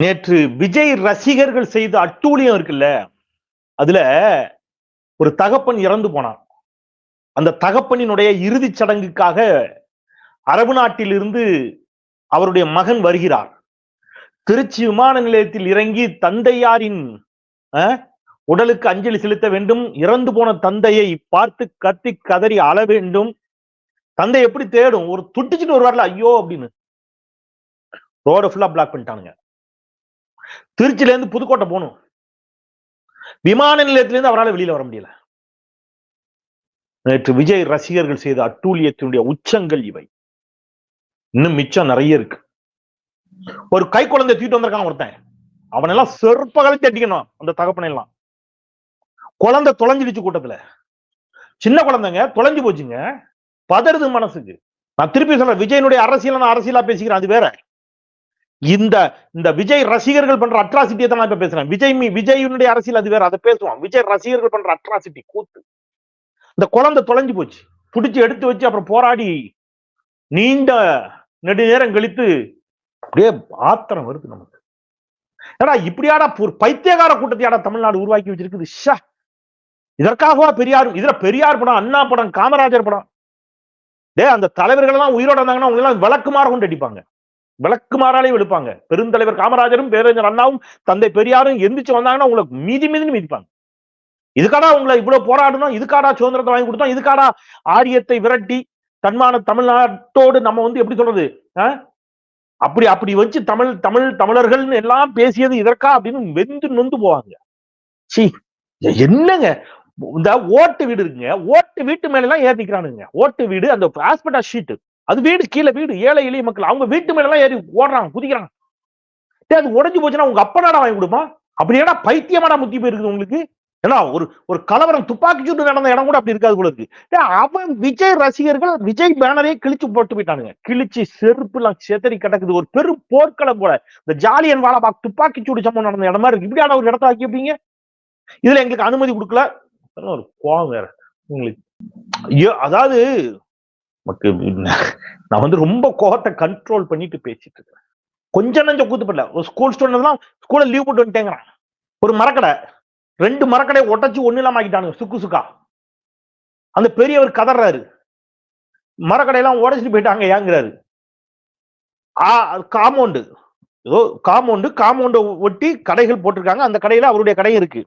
நேற்று விஜய் ரசிகர்கள் செய்த அட்டூழியம் இருக்குல்ல அதுல ஒரு தகப்பன் இறந்து போனான். அந்த தகப்பனினுடைய இறுதிச் சடங்குக்காக அரபு நாட்டிலிருந்து அவருடைய மகன் வருகிறார். திருச்சி விமான நிலையத்தில் இறங்கி தந்தையாரின் அஹ், உடலுக்கு அஞ்சலி செலுத்த வேண்டும் இறந்து போன தந்தையை பார்த்து கத்தி கதறி அழ வேண்டும். தந்தை எப்படி தேடும்? ஒரு துட்டிச்சுட்டு வருவார்ல ஐயோ அப்படின்னு. ரோட ஃபுல்லா பிளாக் பண்ணிட்டானுங்க. திருச்சியிலேருந்து புதுக்கோட்டை போகணும். விமான நிலையத்திலிருந்து அவரால் வெளியில வர முடியல. நேற்று விஜய் ரசிகர்கள் செய்த அட்டூழியத்தினுடைய உச்சங்கள் இவை. இன்னும் மிச்சம் நிறைய இருக்கு. ஒரு கை குழந்தை தூக்கிட்டு வந்திருக்கான் ஒருத்தன். அவனெல்லாம் செருப்பகளை தட்டிக்கணும் அந்த தகப்பனை எல்லாம். குழந்தை தொலைஞ்சிடுச்சு கூட்டத்துல. சின்ன குழந்தைங்க தொலைஞ்சு போச்சுங்க. பதறுது மனசுக்கு. நான் திருப்பி சொல்றேன் விஜயனுடைய அரசியல் நான் அரசியலா பேசிக்கிறேன் அது வேற. இந்த இந்த விஜய் ரசிகர்கள் பண்ற அட்ராசிட்டியை தான் நான் இப்ப பேசுறேன். விஜய் மீ விஜயினுடைய அரசியல் அது வேற அதை பேசுவான் விஜய் ரசிகர்கள் பண்ற அட்ராசிட்டி கூத்து. இந்த குழந்தை தொலைஞ்சு போச்சு. பிடிச்சு எடுத்து வச்சு அப்புறம் போராடி நீண்ட நெடுநேரம் கழித்து அப்படியே ஆத்திரம் வருது நமக்கு. ஏடா இப்படியாடா ஒரு பைத்தியகார கூட்டத்தையாடா தமிழ்நாடு உருவாக்கி வச்சிருக்குது. ஷா! இதற்காகவா பெரியார் இதுல பெரியார் படம் அண்ணா படம் காமராஜர் படம். டே அந்த தலைவர்கள் எல்லாம் உயிரோட இருந்தாங்கன்னா அவங்க எல்லாம் கொண்டு அடிப்பாங்க. விளக்குமாறாலே எடுப்பாங்க பெருந்தலைவர் காமராஜரும் பேரறிஞர் அண்ணாவும் தந்தை பெரியாரும் எந்திரிச்சு வந்தாங்கன்னா உங்களுக்கு மீதி மீதினு மீதிப்பாங்க. இதுக்காடா உங்களை இவ்வளவு போராடணும்? இதுக்காடா சுதந்திரத்தை வாங்கி கொடுத்தோம்? இதுக்காடா ஆரியத்தை விரட்டி தன்மான தமிழ்நாட்டோடு நம்ம வந்து எப்படி சொல்றது அப்படி அப்படி வச்சு தமிழ் தமிழ் தமிழர்கள்னு எல்லாம் பேசியது இதற்கா அப்படின்னு வெந்து நொந்து போவாங்க. சி என்னங்க? இந்த ஓட்டு வீடு இருக்குங்க. ஓட்டு வீட்டு மேல எல்லாம் ஏத்திக்கிறானுங்க. ஓட்டு வீடு அந்த ஆஸ்பெட்டா ஷீட் அது வீடு கீழே வீடு ஏழை எளிய மக்கள். அவங்க வீட்டு மேல எல்லாம் ஏறி ஓடுறாங்க குதிக்கிறாங்க. டேய், அது உடைஞ்சு போச்சுன்னா உங்க அப்பனாடா வாங்கி கொடுமா அப்படி ஏடா பைத்தியமாடா முத்தி போயிருக்குது உங்களுக்கு? ஏன்னா ஒரு ஒரு கலவரம் துப்பாக்கி சூடு நடந்த இடம் கூட அப்படி இருக்காது போல இருக்கு. அவன் விஜய் ரசிகர்கள் விஜய் பேனரே கிழிச்சு போட்டு போயிட்டானுங்க. கிழிச்சு செருப்பு எல்லாம் செத்தறி கிடக்குது. ஒரு பெரும் போர்க்களம் போல. இந்த ஜாலியன் வாலாபாக் துப்பாக்கி சூடு சம்பவம் நடந்த இடமா இருக்கு. இப்படியான ஒரு இடத்த ஆக்கி வைப்பீங்க? இதுல எங்களுக்கு அனுமதி கொடுக்கல. ஒரு கோவம் வேற. உங்களுக்கு ஐயோ அதாவது நமக்கு நான் வந்து ரொம்ப கோபத்தை கண்ட்ரோல் பண்ணிட்டு பேசிட்டு இருக்கேன். கொஞ்சம் நஞ்சம் கூத்துப்படல ஒரு ஸ்கூல் ஸ்டூடெண்ட் தான் ஸ்கூல்ல லீவ் போட்டு வந்துட்டேங்கிறான். ஒரு மரக்கடை. ரெண்டு மரக்கடையை ஒட்டச்சு ஒண்ணு இல்லாம ஆக்கிட்டானுங்க. சுக்கு சுக்கா. அந்த பெரியவர் கதறாரு. மரக்கடையெல்லாம் உடைச்சிட்டு போயிட்டாங்க ஏங்குறாரு. ஆ காமௌண்டு ஏதோ காமௌண்டு காம்பவுண்டை ஒட்டி கடைகள் போட்டிருக்காங்க. அந்த கடையில அவருடைய கடை இருக்கு.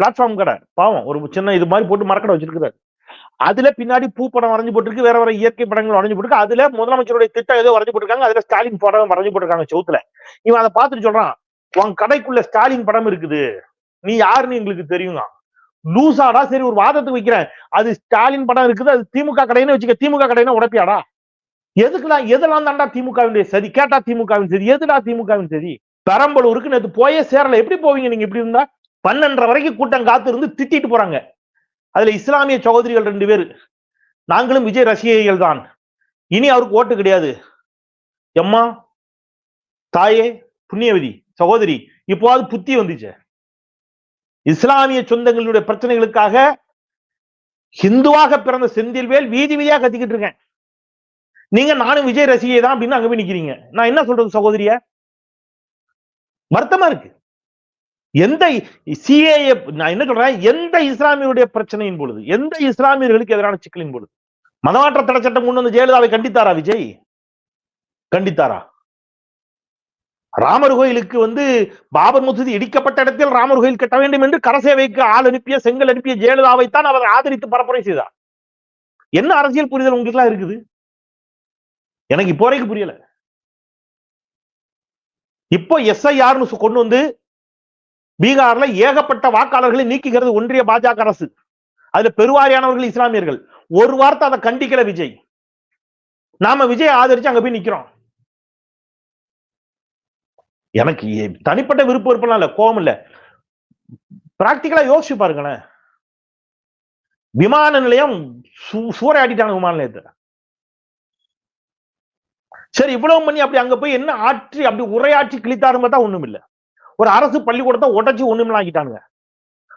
பிளாட்ஃபார்ம் கடை. பாவம் ஒரு சின்ன இது மாதிரி போட்டு மரக்கடை வச்சிருக்கிறாரு. அதுல பின்னாடி பூ படம் வரைஞ்சு போட்டிருக்கு வேற வேற இயற்கை படங்கள் வரைஞ்சு போட்டிருக்கு. அதுல முதலமைச்சருடைய திட்டம் ஏதோ வரைஞ்சு போட்டிருக்காங்க. அதுல ஸ்டாலின் படம் வரைஞ்சு போட்டிருக்காங்க செவுத்துல. இவன் அதை பார்த்துட்டு சொல்றான் உன் கடைக்குள்ள ஸ்டாலின் படம் இருக்குது. நீ யாருன்னு எங்களுக்கு தெரியுங்க லூசாடா சரி ஒரு வாதத்துக்கு வைக்கிறேன். அது ஸ்டாலின் படம் இருக்குது அது திமுக கடைன்னு வச்சுக்க திமுக கடைன்னு உடப்பியாடா? எதுக்குலாம் எதெல்லாம் தாண்டா திமுகவினுடைய சரி கேட்டா திமுகவின் சரி எதுடா திமுகவின் சரி பெரம்பலூருக்கு நேற்று போயே சேரல. எப்படி போவீங்க நீங்க? இப்படி இருந்தா? பன்னெண்டரை வரைக்கும் கூட்டம் காத்து இருந்து திட்டிட்டு போறாங்க. அதுல இஸ்லாமிய சகோதரிகள் ரெண்டு பேர். நாங்களும் விஜய் ரசிகைகள் தான். இனி அவருக்கு ஓட்டு கிடையாது. எம்மா தாயே புண்ணியவதி சகோதரி இப்போது புத்தி வந்துச்சு. இஸ்லாமிய சொந்தங்களுடைய பிரச்சனைகளுக்காக ஹிந்துவாக பிறந்த செந்தில்வேல் வீதி வீதியா கத்திக்கிட்டு இருக்கேன். நீங்க நானும் விஜய் ரசிகை தான் அப்படின்னு அங்க போய் நிக்கிறீங்க. நான் என்ன சொல்றது சகோதரிய? வருத்தமா இருக்கு. எந்த சிஏஏ நான் என்ன சொல்றேன்? எந்த இஸ்லாமியருடைய பிரச்சனையின் பொழுது எந்த இஸ்லாமியர்களுக்கு எதிரான சிக்கலின் பொழுது மதமாற்ற தடை சட்டம் கொண்டு வந்து ஜெயலலிதாவை கண்டித்தாரா விஜய்? கண்டித்தாரா? ராமர் கோயிலுக்கு வந்து பாபர் மசூதி இடிக்கப்பட்ட இடத்தில் ராமர் கோயில் கட்ட வேண்டும் என்று கரசேவைக்கு ஆள் அனுப்பிய செங்கல் அனுப்பிய ஜெயலலிதாவைத்தான் அவர் ஆதரித்து பரப்புரை செய்தார். என்ன அரசியல் புரிதல் உங்களுக்கு எல்லாம் இருக்குது? எனக்கு இப்போ வரைக்கும் புரியல இப்போ எஸ்ஐஆர்னு கொண்டு வந்து பீகார்ல ஏகப்பட்ட வாக்காளர்களை நீக்குகிறது ஒன்றிய பாஜக அரசு. அதுல பெருவாரியானவர்கள் இஸ்லாமியர்கள். ஒரு வார்த்தை அதை கண்டிக்கல விஜய். நாம விஜய் ஆதரிச்சு அங்க போய் நிக்கிறோம். எனக்கு தனிப்பட்ட விருப்ப விருப்பம் இல்ல கோபம் இல்ல. பிராக்டிக்கலா யோசிச்சு பாருங்களேன். விமான நிலையம் சூ- சூறையாடிட்டாங்க விமான நிலையத்தை. சரி இவ்வளவு பண்ணி அப்படி அங்க போய் என்ன ஆற்றி அப்படி உரையாற்றி கிழித்தாருங்க பார்த்தா ஒண்ணும் இல்லை ஒரு அரசு பள்ளிக்கூடத்தை உடச்சி ஒண்ணுமில்ல ஆக்கிட்டானுங்க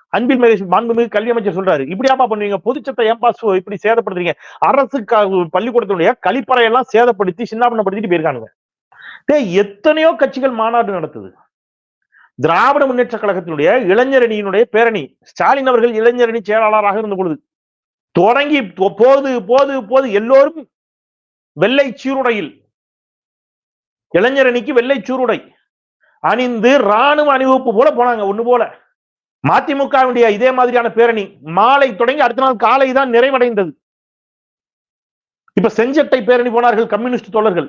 அன்பில் மகேஷ் மாண்புமிகு கல்வி அமைச்சர் சொல்றாரு இப்படியாப்பா பண்ணுவீங்க? பொதுச்சத்தை ஏன்பா இப்படி சேதப்படுத்துறீங்க? அரசு க- பள்ளிக்கூடத்தினுடைய கழிப்பறை எல்லாம் சேதப்படுத்தி சின்னாபனப்படுத்திட்டு போயிருக்கானுங்க. எத்தனையோ கட்சிகள் மாநாடு நடத்துது. திராவிட முன்னேற்ற கழகத்தினுடைய இளைஞரணியினுடைய பேரணி ஸ்டாலின் அவர்கள் இளைஞரணி செயலாளராக இருந்த பொழுது தொடங்கி போ- போது போது போது எல்லோரும் வெள்ளை சீருடையில் இளைஞரணிக்கு வெள்ளை சீருடை. அணிந்து ராணுவ அணிவகுப்பு போல போனாங்க ஒண்ணு போல. மதிமுகவுடைய இதே மாதிரியான பேரணி மாலை தொடங்கி அடுத்த நாள் காலை தான் நிறைவடைந்தது. இப்ப செஞ்சட்டை பேரணி போனார்கள் கம்யூனிஸ்ட் தோழர்கள்.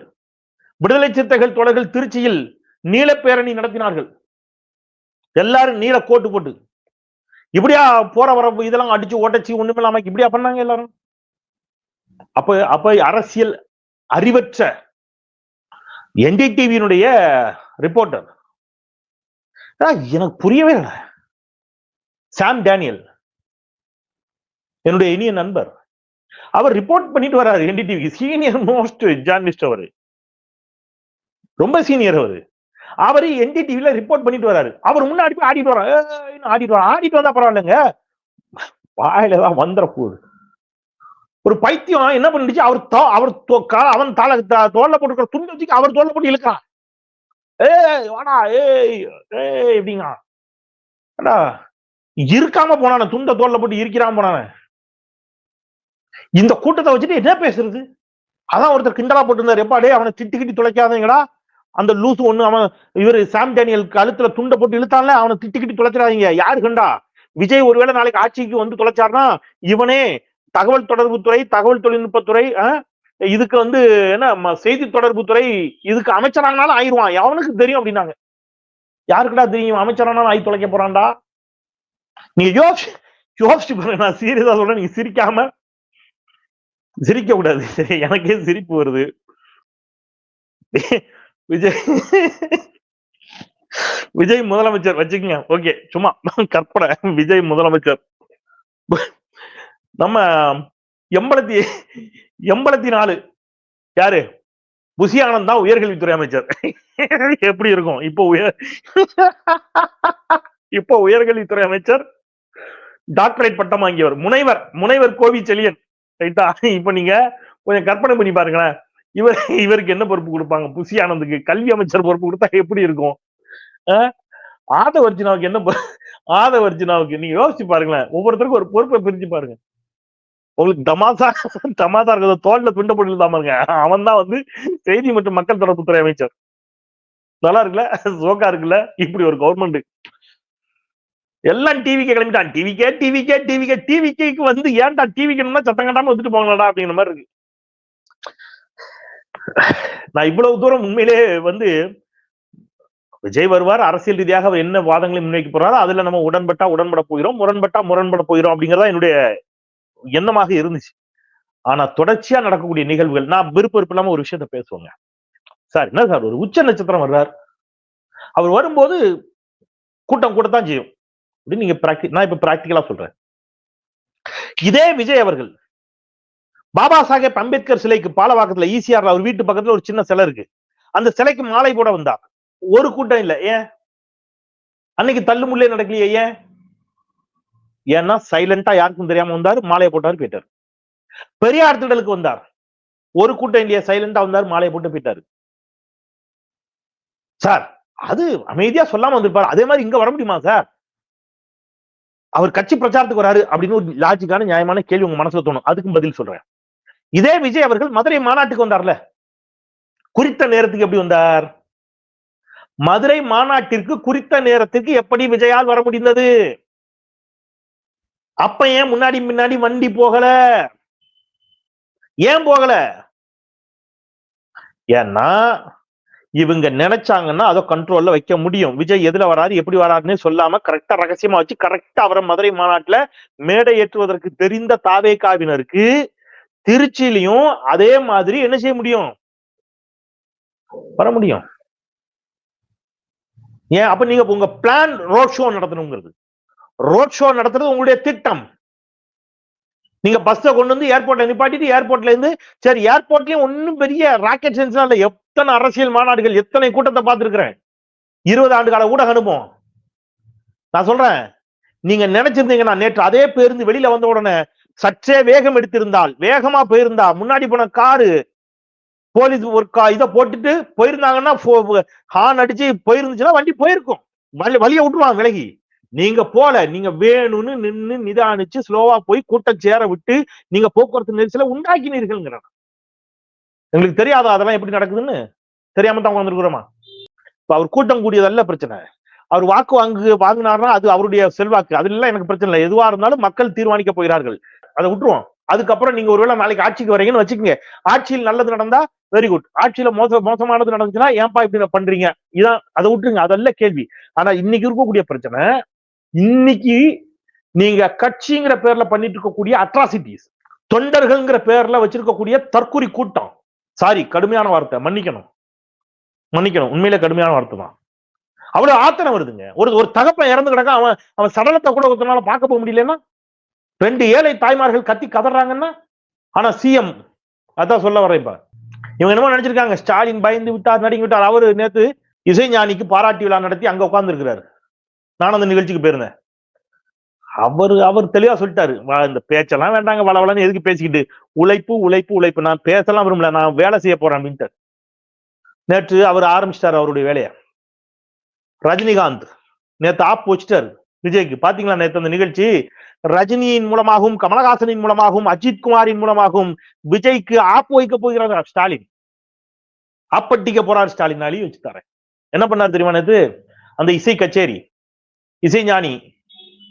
விடுதலை சிறுத்தைகள் தோழர்கள் திருச்சியில் நீல பேரணி நடத்தினார்கள். எல்லாரும் நீல கோட்டு போட்டு. இப்படியா போற வர இதெல்லாம் அடிச்சு ஓட்டச்சு ஒண்ணுமில்லாம இப்படியா பண்ணாங்க எல்லாரும். அப்ப அப்ப அரசியல் அறிவற்ற என்டிடிவியினுடைய ரிப்போர்ட்டர் எனக்கு புரியவே இல்லை. Sam Daniel. என்னுடைய இனிய நண்பர். அவர் ரிப்போர்ட் பண்ணிட்டு வர்றாரு என்டிடிவி சீனியர் மோஸ்ட் ஜேர்னலிஸ்ட் அவரு. ரொம்ப சீனியர் அவரு. அவரு என்டிடிவில ரிப்போர்ட் பண்ணிட்டு வராரு அவர் முன்னாடி போய் ஆடிட்டு வர்றாரு. ஆடிட்டு வர ஆடிட்டு வந்தா பரவாயில்லைங்க. வாயில தான் வந்துட போகுது ஒரு பைத்தியம் என்ன பண்ணிடுச்சு? அவர் தோ- அவர் அவன் தாள த- தோல்ல போட்டுக்கிற துண்டு வச்சு அவர் தோல்ல போட்டு இழுக்கிறான். ஏய் வாடா ஏய் ஏய் எப்படிங்க அடா இருக்காம போனான துண்ட தோல்ல போட்டு இருக்கிறாம போனான. இந்த கூட்டத்தை வச்சுட்டு என்ன பேசுறது? அதான் ஒருத்தர் கிண்டலா போட்டிருந்தார். எப்பாடே அவனை திட்டி கிட்டி துளைக்காதீங்கடா. அந்த லூசு ஒண்ணு அவன் இவரு சாம் டேனியல் கழுத்துல துண்டை போட்டு இழுத்தான்ல அவனை திட்டு கிட்டி துளைச்சிடாதீங்க. யாரு கண்டா? விஜய் ஒருவேளை நாளைக்கு ஆட்சிக்கு வந்து தொலைச்சார்னா இவனே தகவல் தொடர்புத்துறை தகவல் தொழில்நுட்பத்துறை ஆ, இதுக்கு வந்து என்ன ம- செய்தி தொடர்புத்துறை இதுக்கு அமைச்சரானாலும் ஆயிருவான். எவனுக்கு தெரியும் அப்படின்னாங்க. யாருக்குடா தெரியும்? அமைச்சரானாலும் ஆகி தொலைக்க போறான்டா. நீங்க யோசிச்சு யோசிச்சு பாருங்க. நான் சீரியஸா சொல்றேன். நீங்க சிரிக்காம சிரிக்க கூடாது சரி, எனக்கே சிரிப்பு வருது. விஜய் விஜய் முதலமைச்சர் வச்சுக்கோங்க. ஓகே சும்மா கற்பனை. விஜய் முதலமைச்சர். நம்ம எண்பத்தி எண்பத்தி நாலு. யாரு? புசியானந்த் தான் உயர்கல்வித்துறை அமைச்சர். எப்படி இருக்கும்? இப்போ உயர் இப்போ உயர்கல்வித்துறை அமைச்சர் டாக்டரேட் பட்டம் வாங்கியவர் முனைவர் முனைவர் கோவி செலியன் ரைட்டா இப்ப நீங்க கொஞ்சம் கற்பனை பண்ணி பாருங்களேன். இவர் இவருக்கு என்ன பொறுப்பு கொடுப்பாங்க? புசி ஆனந்துக்கு கல்வி அமைச்சர் பொறுப்பு கொடுத்தா எப்படி இருக்கும்? ஆதவர்ஜினாவுக்கு என்ன ஆதவர்ஜினாவுக்கு நீங்க யோசிச்சு பாருங்களேன். ஒவ்வொருத்தருக்கும் ஒரு பொறுப்பை பிரிச்சு பாருங்க. உங்களுக்கு தமாசா தமாசா இருக்கிறத தோல்ல துண்ட போட்டு பாருங்க. அவன் தான் வந்து செய்தி மற்றும் மக்கள் தொடர்புத்துறை அமைச்சர். நல்லா இருக்குல்ல? சோக்கா இருக்குல்ல? இப்படி ஒரு கவர்மெண்ட் எல்லாம் டிவிக்கு கிளம்பிட்டான். டிவிக்கே டிவிக்கே டிவிக்கே டிவிக்கு வந்து ஏன்டா டிவிக்கு சத்தம் கட்டாம வந்துட்டு போகலடா அப்படிங்கிற மாதிரி இருக்கு. நான் இவ்வளவு தூரம் உண்மையிலே வந்து விஜய் வருவார். அரசியல் ரீதியாக அவர் என்ன வாதங்களை முன்வைக்க போறாரோ அதுல நம்ம உடன்பட்டா உடன்பட போகிறோம் முரண்பட்டா முரண்பட போகிறோம் அப்படிங்கறதா என்னுடைய எண்ணமாக இருந்துச்சு. ஆனா தொடர்ச்சியா நடக்கக்கூடிய நிகழ்வுகள் நான் விருப்பம் விருப்பம் இல்லாம ஒரு விஷயத்த பேசுவாங்க. சார் என்ன சார் ஒரு உச்ச நட்சத்திரம் வர்றார். அவர் வரும்போது கூட்டம் கூடத்தான் செய்யும். அப்படின்னு நீங்க பிராக்டி நான் இப்ப பிராக்டிக்கலா சொல்றேன். இதே விஜய் அவர்கள் பாபா சாஹேப் அம்பேத்கர் சிலைக்கு பாலவாக்கத்துல ஈசிஆர் அவர் வீட்டு பக்கத்துல ஒரு சின்ன சிலை இருக்கு. அந்த சிலைக்கு மாலை போட வந்தா ஒரு கூட்டம் இல்ல ஏன்? அன்னைக்கு தள்ளுமுள்ளே நடக்கலையே ஏன்? ஏன்னா சைலண்டா யாருக்கும் தெரியாம வந்தாரு மாலையை போட்டாரு போயிட்டாரு. பெரியார் திடலுக்கு வந்தார். ஒரு கூட்டம் இல்லையா சைலண்டா வந்தாரு மாலையை போட்டு போயிட்டாரு. சார் அது அமைதியா சொல்லாம வந்திருப்பாரு. அதே மாதிரி இங்க வர முடியுமா சார்? அவர் கட்சி பிரச்சாரத்துக்கு வராரு அப்படின்னு ஒரு லாஜிக்கான நியாயமான கேள்வி உங்க மனசுல தோணும். அதுக்கும் பதில் சொல்றேன். இதே விஜய் அவர்கள் மதுரை மாநாட்டுக்கு வந்தார்ல. குறித்த நேரத்துக்கு எப்படி வந்தார்? மதுரை மாநாட்டிற்கு குறித்த நேரத்திற்கு எப்படி விஜயால் வர முடிந்தது? அப்ப ஏன் முன்னாடி முன்னாடி வண்டி போகல? ஏன் போகல? ஏன்னா இவங்க நினைச்சாங்கன்னா அதை கண்ட்ரோல்ல வைக்க முடியும். விஜய் எதுல வராது எப்படி வராதுன்னு சொல்லாம கரெக்டா ரகசியமா வச்சு கரெக்டா அவரை மதுரை மாநாட்டுல மேடை ஏற்றுவதற்கு தெரிந்த தாவேகாவினருக்கு திருச்சியிலையும் அதே மாதிரி என்ன செய்ய முடியும்? வர முடியும். ஏன்? அப்ப நீங்க உங்க பிளான் ரோட் ஷோ நடத்தணுங்கிறது. ரோட் ஷோ நடத்துறது உங்களுடைய திட்டம். நீங்க பஸ்ஸை கொண்டு வந்து ஏர்போர்ட்ல நிப்பாட்டிட்டு ஏர்போர்ட்ல இருந்து சரி ஏர்போர்ட்லயும் ஒன்னும் பெரிய ராக்கெட் சயின்ஸ் இல்ல. எத்தனை அரசியல் மாநாடுகள் எத்தனை கூட்டத்தை பார்த்திருக்கிறேன். இருபது ஆண்டு கால ஊடக அனுபவம். நான் சொல்றேன் நீங்க நினைச்சிருந்தீங்கன்னா நேற்று அதே பேருந்து வெளியில வந்த உடனே சற்றே வேகம் எடுத்திருந்தால் வேகமா போயிருந்தா முன்னாடி போன காரு போலீஸ் ஒரு கா இதை போட்டுட்டு போயிருந்தாங்கன்னா ஹார்ன் அடிச்சு போயிருந்துச்சுன்னா வண்டி போயிருக்கும். வழியை வழிய விட்டுருவான் விலகி. நீங்க போல நீங்க வேணும்னு நின்னு நிதானிச்சு ஸ்லோவா போய் கூட்டம் சேர விட்டு நீங்க போக்குவரத்து நெரிசலை உண்டாக்கினீர்கள் எங்களுக்கு தெரியாதா அதெல்லாம் எப்படி நடக்குதுன்னு? தெரியாம தான் வந்திருக்கிறோமா இப்ப அவர் கூட்டம் கூடியதல்ல பிரச்சனை. அவர் வாக்கு வாங்கு வாங்கினார்னா அது அவருடைய செல்வாக்கு. அதுல எனக்கு பிரச்சனை இல்லை. எதுவா இருந்தாலும் மக்கள் தீர்மானிக்க போகிறார்கள். அதை விட்டுருவோம். அதுக்கப்புறம் நீங்க ஒருவேளை நாளைக்கு ஆட்சிக்கு வரீங்கன்னு வச்சுக்கோங்க. ஆட்சியில் நல்லது நடந்தா வெரி குட் ஆட்சியில மோச மோசமானது நடந்துச்சுன்னா ஏன்பா இப்படி பண்றீங்க? இதான் அதை விட்டுருங்க. அதல்ல கேள்வி. ஆனா இன்னைக்கு இருக்கக்கூடிய பிரச்சனை இன்னைக்கு நீங்க கட்சிங்கிற பேர்ல பண்ணிட்டு இருக்கக்கூடிய அட்ராசிட்டிஸ் தொண்டர்கள்ங்கிற பேர்ல வச்சிருக்கக்கூடிய தற்குறி கூட்டம். சாரி கடுமையான வார்த்தை. மன்னிக்கணும். மன்னிக்கணும். உண்மையில கடுமையான வார்த்தை தான். அவ்வளவு ஆத்தனை வருதுங்க. ஒரு ஒரு தகப்பன் இறந்து கிடக்க அவன் அவன் சடலத்தை கூட ஒருத்தனால பார்க்க போக முடியலன்னா ரெண்டு ஏழை தாய்மார்கள் கத்தி கதறாங்கன்னா ஆனா சிஎம் அதான் சொல்ல வரேன் இப்ப. இவங்க என்னமோ நினைச்சிருக்காங்க ஸ்டாலின் பயந்து விட்டார் நடிங்க விட்டார். அவரு நேத்து இசைஞானிக்கு பாராட்டி விழா நடத்தி அங்க உட்கார்ந்து இருக்கிறாரு நானும் அந்த நிகழ்ச்சிக்கு போயிருந்தேன். அவர் அவர் தெளிவா சொல்லிட்டாரு இந்த பேச்செல்லாம் வேண்டாங்க வளவளன்னு எதுக்கு பேசிக்கிட்டு உழைப்பு உழைப்பு உழைப்பு நான் பேசலாம் விரும்பல நான் வேலை செய்ய போறேன் அப்படின்ட்டு நேற்று அவர் ஆரம்பிச்சிட்டாரு அவருடைய வேலையை. ரஜினிகாந்த் நேத்து ஆப் வச்சுட்டாரு விஜய்க்கு. பாத்தீங்களா நேத்து அந்த நிகழ்ச்சி? ரஜினியின் மூலமாகவும் கமலஹாசனின் மூலமாகவும் அஜித் குமாரின் மூலமாகவும் விஜய்க்கு ஆப் வைக்க போகிறார்? ஸ்டாலின். ஆப்பட்டிக்க போறார் ஸ்டாலின் அழி வச்சு தரேன். என்ன பண்ணார் தெரியுமா நேற்று அந்த இசை கச்சேரி. இசைஞானி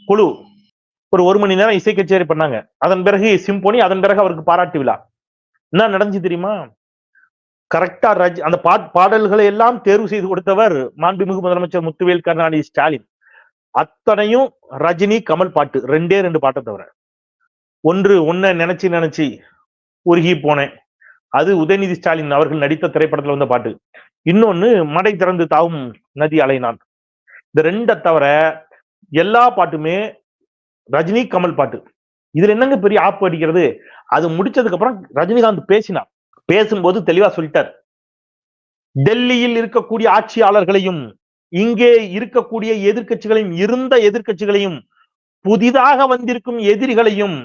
குழு ஒரு ஒரு மணி நேரம் இசை கச்சேரி பண்ணாங்க. அதன் பிறகு சிம்போனி அதன் பிறகு அவருக்கு பாராட்டு விழா. என்ன நடந்துச்சு தெரியுமா? கரெக்டா ரஜ் அந்த பாட் பாடல்களை எல்லாம் தேர்வு செய்து கொடுத்தவர் மாண்புமிகு முதலமைச்சர் முத்துவேல் கருணாநிதி ஸ்டாலின். அத்தனையும் ரஜினி கமல் பாட்டு ரெண்டே ரெண்டு பாட்டை தவிர. ஒன்று ஒன்ன நினைச்சு நினைச்சு உருகி போனேன். அது உதயநிதி ஸ்டாலின் அவர்கள் நடித்த திரைப்படத்துல வந்த பாட்டு. இன்னொன்னு மடை திறந்து தாவும் நதி அலைனான் இந்த ரெண்டை தவிர எல்லா பாட்டுமே ரஜினி கமல் பாட்டு. இதுல என்னங்க பெரிய ஆப்பு அடிக்கிறது? அது முடிச்சதுக்கு அப்புறம் ரஜினிகாந்த் பேசினார். பேசும்போது தெளிவா சொல்லிட்டார். டெல்லியில் இருக்கக்கூடிய ஆட்சியாளர்களையும் இங்கே இருக்கக்கூடிய எதிர்கட்சிகளையும் இருந்த எதிர்க்கட்சிகளையும் புதிதாக வந்திருக்கும் எதிரிகளையும்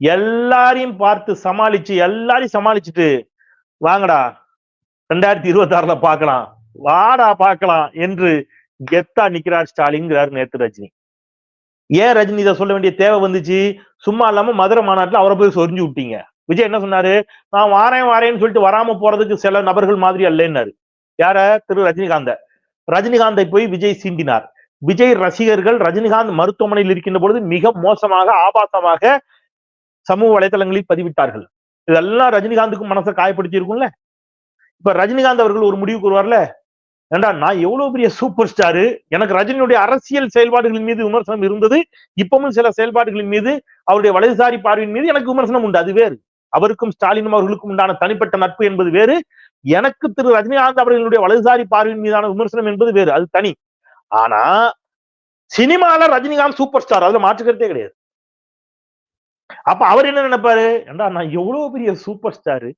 எல்லாரையும் பார்த்து சமாளிச்சு எல்லாரையும் சமாளிச்சுட்டு வாங்கடா ரெண்டாயிரத்தி இருபத்தி ஆறுல பார்க்கலாம் வாடா பார்க்கலாம் என்று கெத்தா நிக்கிறார் ஸ்டாலின்ங்கிறார் நேத்து ரஜினி. ஏன் ரஜினி இதை சொல்ல வேண்டிய தேவை வந்துச்சு? சும்மா இல்லாம மதுரை மாநாட்டில் அவரை போய் சொரிஞ்சு விட்டீங்க. விஜய் என்ன சொன்னாரு? நான் வாரேன் வாரேன்னு சொல்லிட்டு வராம போறதுக்கு சில நபர்கள் மாதிரி அல்லைன்னாரு. யார? திரு ரஜினிகாந்த. ரஜினிகாந்தை போய் விஜய் சீண்டினார். விஜய் ரசிகர்கள் ரஜினிகாந்த் மருத்துவமனையில் இருக்கின்ற பொழுது மிக மோசமாக ஆபாசமாக சமூக வலைதளங்களில் பதிவிட்டார்கள். இதெல்லாம் ரஜினிகாந்துக்கும் மனசை காயப்படுத்தி இருக்கும்ல இப்ப ரஜினிகாந்த் அவர்கள் ஒரு முடிவுக்கு வருவார்ல? ஏண்டா நான் எவ்வளவு பெரிய சூப்பர் ஸ்டாரு எனக்கு ரஜினியுடைய அரசியல் செயல்பாடுகளின் மீது விமர்சனம் இருந்தது. இப்பவும் சில செயல்பாடுகளின் மீது அவருடைய வலதுசாரி பார்வையின் மீது எனக்கு விமர்சனம் உண்டு. அது வேறு. அவருக்கும் ஸ்டாலினும் அவர்களுக்கும் உண்டான தனிப்பட்ட நட்பு என்பது வேறு. எனக்கு திரு ரஜினிகாந்த் அவர்களுடைய வலதுசாரி பார்வையின் மீதான விமர்சனம் என்பது வேறு. அது தனி. ஆனா சினிமால ரஜினிகாந்த் சூப்பர் ஸ்டார் அதுல மாற்றுக்கிறதே கிடையாது. அப்ப அவர் என்ன நினைப்பாரு? ஏண்டா நான் எவ்வளவு பெரிய சூப்பர் ஸ்டாரு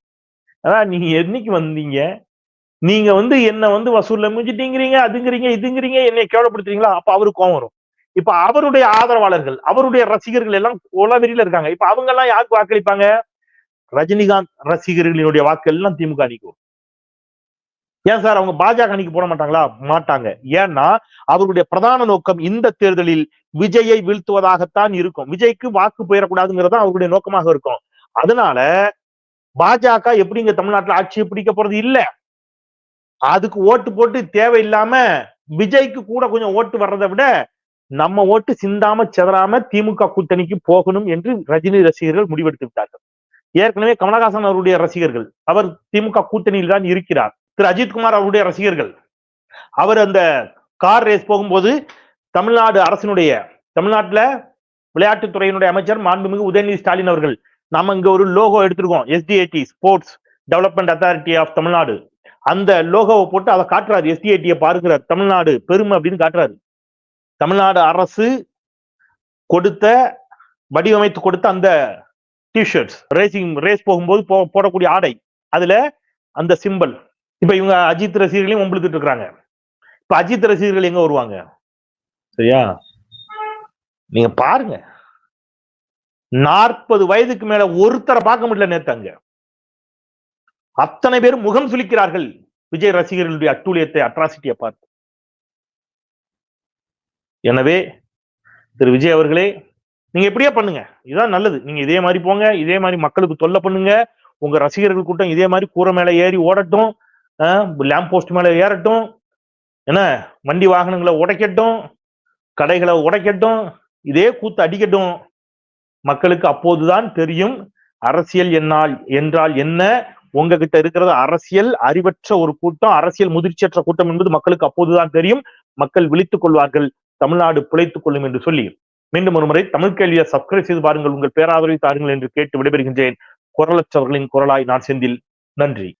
அதான் நீங்க என்னைக்கு வந்தீங்க? நீங்க வந்து என்ன வந்து வசூல்ல முடிஞ்சிட்டீங்கிறீங்க அதுங்கிறீங்க இதுங்கிறீங்க என்னை கேவலப்படுத்துறீங்களா? அப்ப அவருக்கு கோவம் வரும். இப்ப அவருடைய ஆதரவாளர்கள் அவருடைய ரசிகர்கள் எல்லாம் உளவெறியில இருக்காங்க. இப்ப அவங்க எல்லாம் யாருக்கு வாக்களிப்பாங்க? ரஜினிகாந்த் ரசிகர்களினுடைய வாக்கு எல்லாம் திமுக அணிக்கும் ஏன் சார் அவங்க பாஜக அணிக்கு போட மாட்டாங்களா? மாட்டாங்க. ஏன்னா அவருடைய பிரதான நோக்கம் இந்த தேர்தலில் விஜயை வீழ்த்துவதாகத்தான் இருக்கும். விஜய்க்கு வாக்கு போயிடக்கூடாதுங்கிறது அவருடைய நோக்கமாக இருக்கும். அதனால பாஜக எப்படி இங்க தமிழ்நாட்டுல ஆட்சியை பிடிக்க போறது இல்ல? அதுக்கு ஓட்டு போட்டு தேவையில்லாம விஜய்க்கு கூட கொஞ்சம் ஓட்டு வர்றதை விட நம்ம ஓட்டு சிந்தாம செதறாம திமுக கூட்டணிக்கு போகணும் என்று ரஜினி ரசிகர்கள் முடிவெடுத்து விட்டார்கள். ஏற்கனவே கமலஹாசன் அவருடைய ரசிகர்கள் அவர் திமுக கூட்டணியில் தான் இருக்கிறார். திரு அஜித்குமார் அவருடைய ரசிகர்கள். அவர் அந்த கார் ரேஸ் போகும்போது தமிழ்நாடு அரசினுடைய தமிழ்நாட்டில் விளையாட்டுத்துறையினுடைய அமைச்சர் மாண்புமிகு உதயநிதி ஸ்டாலின் அவர்கள் நாம இங்க ஒரு லோகோ எடுத்திருக்கோம் SDAT sports development authority of Tamil Nadu அந்த லோகோவை போட்டு அதை காட்டுறாரு. எஸ்டிஐடியை பாருங்கிறார் தமிழ்நாடு பெருமை அப்படின்னு காட்டுறாரு. தமிழ்நாடு அரசு கொடுத்த வடிவமைத்து கொடுத்த அந்த டிஷர்ட்ஸ் ரேசிங் ரேஸ் போகும்போது போ போடக்கூடிய ஆடை. அதுல அந்த சிம்பல் இப்ப இவங்க அஜித் ரசிகர்களையும் ஒம்பளுத்துட்டு இருக்கிறாங்க இப்ப அஜித் ரசிகர்கள் எங்க வருவாங்க? சரியா? நீங்க பாருங்க. நாற்பது வயதுக்கு மேல ஒருத்தரை பார்க்க முடியல நேத்து அங்க. அத்தனை பேரும் முகம் சுளிக்கிறார்கள். விஜய் ரசிகர்களுடைய அட்டூழியத்தை அட்ராசிட்டியை பார்த்து. எனவே திரு விஜய் அவர்களே நீங்க எப்படியே பண்ணுங்க? இதுதான் நல்லது. நீங்க இதே மாதிரி போங்க இதே மாதிரி மக்களுக்கு தொல்லை பண்ணுங்க. உங்க ரசிகர்கள் கூட்டம் இதே மாதிரி கூரை மேல ஏறி ஓடட்டும். லேம்ப் போஸ்ட் மேல ஏறட்டும். என்ன வண்டி வாகனங்களை உடைக்கட்டும். கடைகளை உடைக்கட்டும். இதே கூத்து அடிக்கட்டும். மக்களுக்கு அப்போதுதான் தெரியும் அரசியல் என்னால் என்றால் என்ன உங்ககிட்ட இருக்கிறது அரசியல் அறிவற்ற ஒரு கூட்டம் அரசியல் முதிர்ச்சியற்ற கூட்டம் என்பது மக்களுக்கு அப்போதுதான் தெரியும். மக்கள் விழித்துக் கொள்வார்கள் தமிழ்நாடு பிழைத்துக் கொள்ளும் என்று சொல்லி. மீண்டும் ஒரு முறை தமிழ் கேள்வியை சப்ஸ்கிரைப் செய்து பாருங்கள். உங்கள் பேராதரவை தாருங்கள் என்று கேட்டு விடைபெறுகின்றேன். குரலற்றவர்களின் குரலாய் நான் செந்தில். நன்றி.